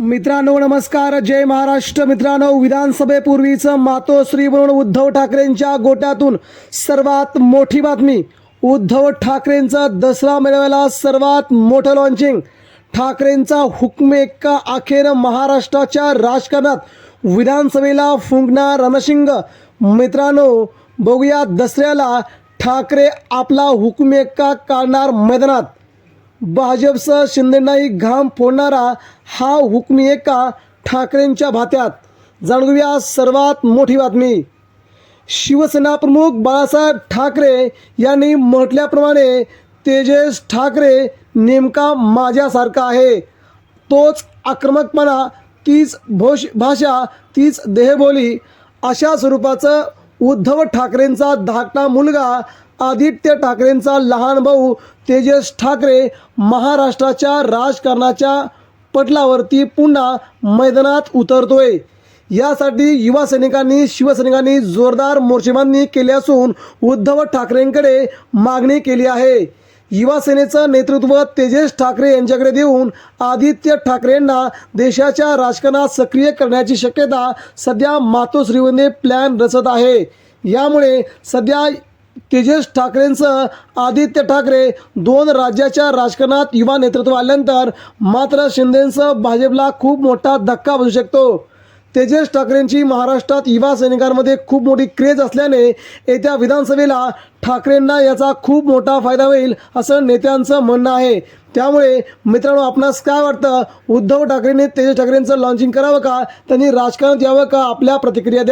मित्रांनो नमस्कार. जय महाराष्ट्र. मित्रांनो विधानसभेपूर्वीचं मातोश्री म्हणून उद्धव ठाकरेंच्या गोट्यातून सर्वात मोठी बातमी उद्धव ठाकरेंचा दसरा मेळाव्याला सर्वात मोठं लॉन्चिंग ठाकरेंचा हुकमे एक्का अखेर महाराष्ट्राच्या राजकारणात विधानसभेला फुंकणार रणशिंग. मित्रांनो बघूया दसऱ्याला ठाकरे आपला हुकमे एक्का काढणार मैदानात. भाजपसह शिंदेनाही घाम फोडणारा हा हुकमी एका ठाकरेंच्या भात्यात. जाणून घेऊया सर्वात मोठी बातमी. शिवसेना प्रमुख बाळासाहेब ठाकरे यांनी म्हटल्याप्रमाणे तेजस ठाकरे नेमका माझ्यासारखा आहे. तोच आक्रमकपणा तीच भोष भाषा तीच देहबोली अशा स्वरूपाचं उद्धव ठाकरेंचा धाकटा मुलगा आदित्य ठाकरेंचा लहान भाऊ तेजस ठाकरे महाराष्ट्राच्या राजकारणाच्या पटलावरती पुन्हा मैदानात उतरतोय. यासाठी युवा सैनिकांनी शिवसैनिकांनी जोरदार मोर्चेबांधणी केली असून उद्धव ठाकरेंकडे मागणी केली आहे. युवा सेनेचं नेतृत्व तेजस ठाकरे यांच्याकडे देऊन आदित्य ठाकरेंना देशाच्या राजकारणात सक्रिय करण्याची शक्यता सध्या मातोश्रीवंदे प्लॅन रचत आहे. यामुळे सध्या तेजस ठाकरेंसह आदित्य ठाकरे दोन राज्याच्या राजकारणात युवा नेतृत्व आल्यानंतर मात्र शिंदेंसह भाजपला खूप मोठा धक्का बसू शकतो. तेजस ठाकरेंची महाराष्ट्रात युवा सैनिकांमध्ये खूप मोठी क्रेज असल्याने येत्या विधानसभेला ठाकरेंना याचा खूप मोठा फायदा होईल असं नेत्यांचं म्हणणं आहे. त्यामुळे मित्रांनो आपणास काय वाटतं? उद्धव ठाकरेंनी तेजस ठाकरेंचं लॉन्चिंग करावं का? त्यांनी राजकारणात यावं का? आपल्या प्रतिक्रिया द्या.